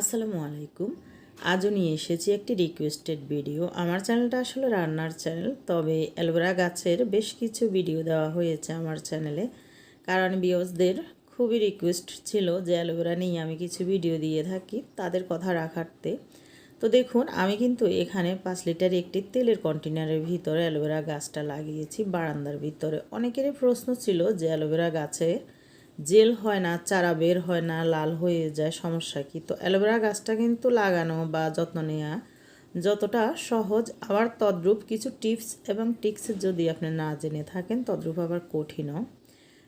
আসসালামু আলাইকুম। আজও নিয়ে এসেছি একটি রিকোয়েস্টেড ভিডিও আমার চ্যানেলটা আসলে রান্নার চ্যানেল, তবে অ্যালোভেরা গাছের বেশ কিছু ভিডিও দেওয়া হয়েছে আমার চ্যানেলে। কারণ বিয়সদের খুবই রিকোয়েস্ট ছিল যে অ্যালোভেরা নিয়ে আমি কিছু ভিডিও দিয়ে থাকি তাদের কথা রাখাতে। তো দেখুন, আমি কিন্তু এখানে পাঁচ লিটার একটি তেলের কন্টেনারের ভিতরে অ্যালোভেরা গাছটা লাগিয়েছি, বারান্দার ভিতরে। অনেকেরই প্রশ্ন ছিল যে অ্যালোভেরা গাছে জেল হয় না, চারা বের হয় না, লাল হয়ে যায়, সমস্যা কি? তো অ্যালোভেরা গাছটা কিন্তু লাগানো বা যত্ন নেওয়া যতটা সহজ। আবার তদ্রূপ কিছু টিপস এবং টিক্স যদি আপনি না জেনে থাকেন, তদ্রূপ আবার কঠিনও।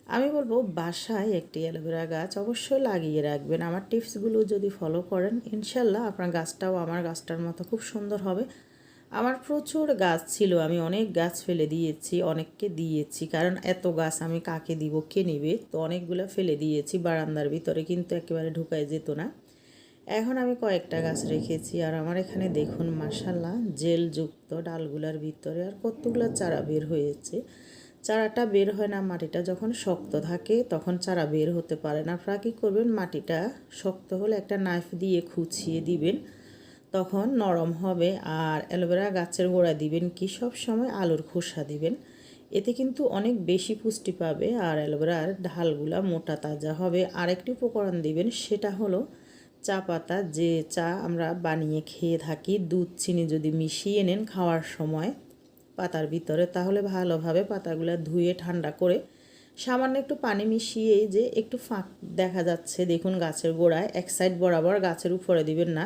আমি বলব, বাসায় একটি অ্যালোভেরা গাছ অবশ্যই লাগিয়ে রাখবেন। আমার টিপসগুলো যদি ফলো করেন, ইনশাল্লাহ আপনার গাছটাও আমার গাছটার মতো খুব সুন্দর হবে। আমার প্রচুর গাছ ছিল, আমি অনেক গাছ ফেলে দিয়েছি, অনেককে দিয়েছি, কারণ এত গাছ আমি কাকে দিব, কে নিবে? তো অনেকগুলো ফেলে দিয়েছি, বারান্দার ভিতরে কিন্তু একেবারে ঢুকায় যেত না। এখন আমি কয়েকটা গাছ রেখেছি, আর আমার এখানে দেখুন মাসাল্লাহ জেলযুক্ত ডালগুলার ভিতরে আর কতগুলো চারা বের হয়েছে। চারাটা বের হয় না, মাটিটা যখন শক্ত থাকে তখন চারা বের হতে পারে না। আপনারা কী করবেন, মাটিটা শক্ত হলে একটা নাইফ দিয়ে খুঁচিয়ে দিবেন। তখন নরম হবে আর অ্যালোভেরা গাছের গোড়া দিবেন কি সব সময় আলুর খোসা দিবেন। এতে কিন্তু অনেক বেশি পুষ্টি পাবে আর অ্যালোভেরার ঢালগুলা মোটা তাজা হবে। আরেকটি উপকরণ দিবেন, সেটা হলো চা পাতা। যে চা আমরা বানিয়ে খেয়ে থাকি, দুধ, চিনি যদি মিশিয়ে নেন খাওয়ার সময় পাতার ভিতরে, তাহলে ভালোভাবে পাতাগুলো ধুয়ে ঠান্ডা করে সামান্য একটু পানি মিশিয়ে যে একটু ফাঁক দেখা যাচ্ছে। দেখুন গাছের গোড়ায় এক সাইড বরাবর গাছের উপরে দিবেন না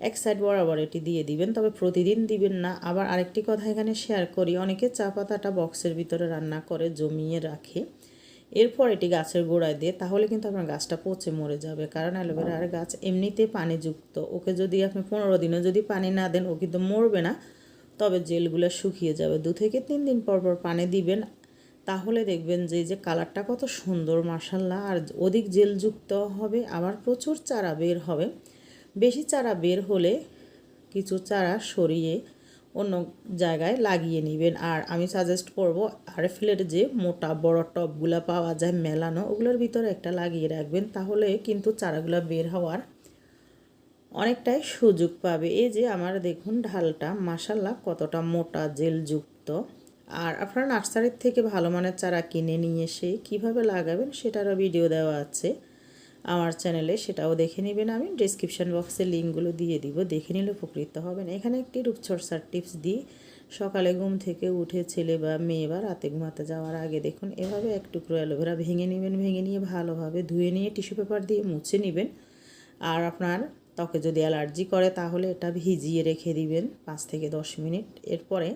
এক সাইড বরাবর এটি দিয়ে দিবেন, তবে প্রতিদিন দিবেন না। আবার আরেকটি কথা এখানে শেয়ার করি, অনেকে চা পাতাটা বক্সের ভিতরে রান্না করে, জমিয়ে রাখে। এরপর এটি গাছের গোড়ায় দিয়ে, তাহলে কিন্তু আপনার গাছটা পচে মরে যাবে, কারণ অ্যালোভেরার গাছ এমনিতে পানিযুক্ত। ওকে যদি আপনি পনেরো দিনও যদি পানি না দেন, ও কিন্তু মরবে না, তবে জেলগুলো শুকিয়ে যাবে। দু থেকে তিন দিন পর পর পানি দিবেন, তাহলে দেখবেন যে যে কালারটা কত সুন্দর মার্শাল্লাহ আর অধিক জেলযুক্ত হবে, আবার প্রচুর চারা বের হবে। বেশি চারা বের হলে কিছু চারা সরিয়ে অন্য জায়গায় লাগিয়ে নেবেন। আর আমি সাজেস্ট করব আরএফএলের যে মোটা বড় টবগুলো পাওয়া যায়, মেলানো, ওগুলোর ভিতরে একটা লাগিয়ে রাখবেন। তাহলে কিন্তু চারাগুলো বের হওয়ার অনেকটাই সুযোগ পাবে। এই যে আমার দেখুন ঢালটা মাসাল্লাহ কতটা মোটা, জেলযুক্ত। আর আপনারা নার্সারির থেকে ভালো মানের চারা কিনে নিয়ে এসে কীভাবে লাগাবেন সেটারও ভিডিও দেওয়া আছে। আমার চ্যানেলে সেটাও দেখে নেবেন আমি। ডিসক্রিপশান বক্সে লিঙ্কগুলো দিয়ে দিব, দেখে নিলে উপকৃত হবেন। এখানে একটি রূপচর্চার টিপস দিই। সকালে ঘুম থেকে উঠে ছেলে বা মেয়ে বা রাতে ঘুমাতে যাওয়ার আগে দেখুন, এভাবে এক টুকরো অ্যালোভেরা ভেঙে নেবেন, ভেঙে নিয়ে ভালোভাবে ধুয়ে নিয়ে টিস্যু পেপার দিয়ে মুছে নেবেন। আর আপনার ত্বকে যদি অ্যালার্জি করে, তাহলে এটা ভিজিয়ে রেখে দিবেন পাঁচ থেকে দশ মিনিট। এরপরে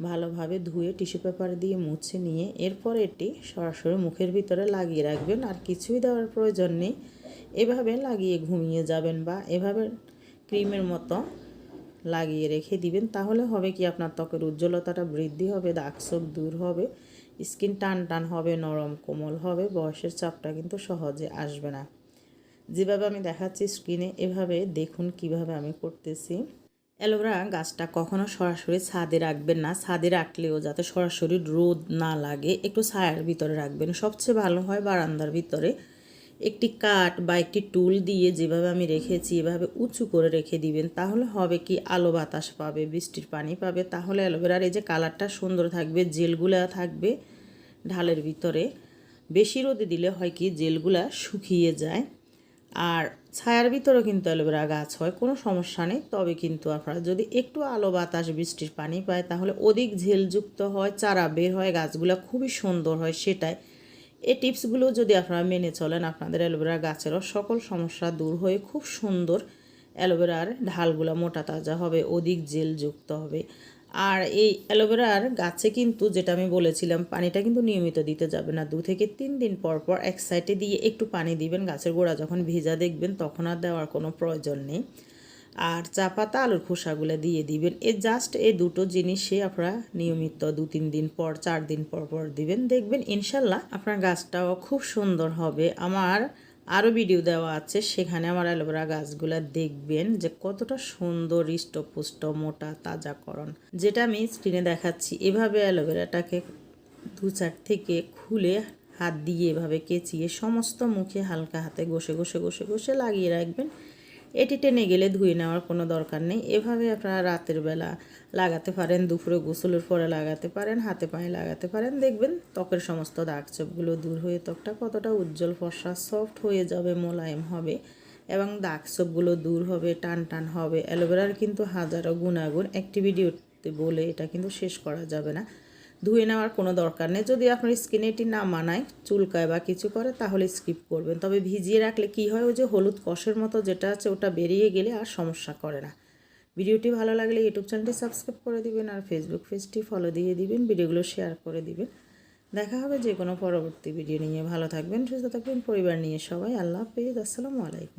ভালোভাবে ধুয়ে টিস্যু পেপার দিয়ে মুছে নিয়ে এরপর এটি সরাসরি মুখের ভিতরে লাগিয়ে রাখবেন। আর কিছুই দেওয়ার প্রয়োজন নেই। এভাবে লাগিয়ে ঘুমিয়ে যাবেন বা এভাবে ক্রিমের মতো লাগিয়ে রেখে দিবেন, তাহলে হবে কি আপনার ত্বকের উজ্জ্বলতাটা বৃদ্ধি হবে দাগছোপ দূর হবে, স্কিন টান টান হবে, নরম কোমল হবে, বয়সের চাপটা কিন্তু সহজে আসবে না। যেভাবে আমি দেখাচ্ছি স্ক্রিনে, এভাবে দেখুন কীভাবে আমি করতেছি। অ্যালোভেরা গাছটা কখনো সরাসরি ছাদে রাখবেন না। ছাদে রাখলেও যাতে সরাসরি রোদ না লাগে, একটু ছায়ার ভিতরে রাখবেন। সবচেয়ে ভালো হয় বারান্দার ভিতরে একটি কাঠ বা একটি টুল দিয়ে যেভাবে আমি রেখেছি, এভাবে উঁচু করে রেখে দিবেন। তাহলে হবে কি, আলো বাতাস পাবে, বৃষ্টির পানি পাবে। তাহলে অ্যালোভেরার এই যে কালারটা সুন্দর থাকবে, জেলগুলা থাকবে ঢালের ভিতরে। বেশি রোদে দিলে হয় কি, জেলগুলা শুকিয়ে যায়। আর ছায়ার ভিতরেও কিন্তু অ্যালোভেরা গাছ হয়, কোনো সমস্যা নেই। তবে কিন্তু আপনারা যদি একটু আলো বাতাস, বৃষ্টির পানি পায়, তাহলে অধিক ঝেলযুক্ত হয়, চারা বের হয়, গাছগুলো খুবই সুন্দর হয় সেটাই। এই টিপসগুলো যদি আপনারা মেনে চলেন, আপনাদের অ্যালোভেরা গাছেরও সকল সমস্যা দূর হয়ে খুব সুন্দর অ্যালোভেরার ঢালগুলো মোটা তাজা হবে, অধিক জেলযুক্ত হবে। আর এই অ্যালোভেরার গাছে কিন্তু, যেটা আমি বলেছিলাম, পানিটা কিন্তু নিয়মিত দিতে যাবে না। দু থেকে তিন দিন পর পর এক সাইডে দিয়ে একটু পানি দিবেন, গাছের গোড়া যখন ভেজা দেখবেন, তখন আর দেওয়ার কোনো প্রয়োজন নেই। আর চা পাতা, আলুর খোসাগুলো দিয়ে দিবেন। এ জাস্ট এই দুটো জিনিসে আপনারা নিয়মিত দু তিন দিন পর, চার দিন পর পর দিবেন। দেখবেন ইনশাল্লাহ আপনার গাছটাও খুব সুন্দর হবে। আমার আরও ভিডিও দেওয়া আছে, সেখানে আমার অ্যালোভেরা গাছগুলো দেখবেন যে কতটা সুন্দর হৃষ্টপুষ্ট মোটা তাজাকরণ। যেটা আমি স্ক্রিনে দেখাচ্ছি, এভাবে অ্যালোভেরাটাকে দু চার থেকে খুলে হাত দিয়ে এভাবে কেচিয়ে সমস্ত মুখে হালকা হাতে ঘষে ঘষে ঘষে ঘষে লাগিয়ে রাখবেন। এটি টেনে গেলে ধুয়ে নেওয়ার কোনো দরকার নেই। এভাবে আপনারা রাতের বেলা লাগাতে পারেন, দুপুরে গোসলের পরে লাগাতে পারেন, হাতে পায়ে লাগাতে পারেন। দেখবেন ত্বকের সমস্ত দাগ ছোপগুলো দূর হয়ে ত্বকটা কতটা উজ্জ্বল, ফর্সা, সফট হয়ে যাবে, মোলায়েম হবে এবং দাগ ছোপগুলো দূর হবে, টান টান হবে। অ্যালোভেরার কিন্তু হাজারো গুণাগুণ। একটি ভিডিওতে বলে এটা কিন্তু শেষ করা যাবে না। ধুয়ে নেওয়ার কোনো দরকার নেই। যদি আপনার স্কিনে এটি না মানায়, চুলকায় বা কিছু করে, তাহলে স্কিপ করবেন। তবে ভিজিয়ে রাখলে কি হয়? ওই যে হলুদ কষের মতো যেটা আছে, ওটা বেরিয়ে গেলে আর সমস্যা করে না। ভিডিওটি ভালো লাগলে ইউটিউব চ্যানেলটি সাবস্ক্রাইব করে দিবেন আর ফেসবুক পেজটি ফলো দিয়ে দিবেন, ভিডিওগুলো শেয়ার করে দিবেন। দেখা হবে যে কোনো পরবর্তী ভিডিও নিয়ে। ভালো থাকবেন, সুস্থ থাকবেন, পরিবার নিয়ে সবাই। আল্লাহ হাফিজ। আসসালামু আলাইকুম।